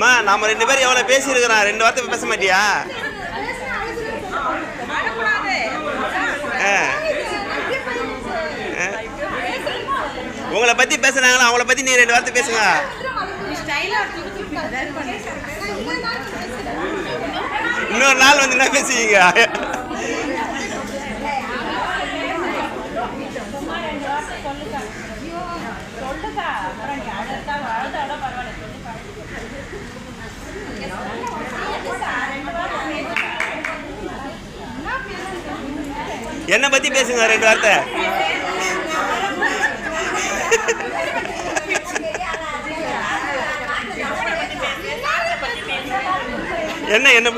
அம்மா நாம ரெண்டு பேரும் எவ்வளோ பேசியிருக்கிறோம்? ரெண்டு வார்த்தை பேச மாட்டியா? ஆ. ஆ. உங்களை பத்தி பேசுனாங்களா? அவங்கள பத்தி நீ ரெண்டு வார்த்தை பேசுங்க. இன்னொரு நாள் வந்து என்ன பேசுவீங்க? என்னை பற்றி பேசுங்க ரெண்டு வார்த்தை. என்ன என்ன?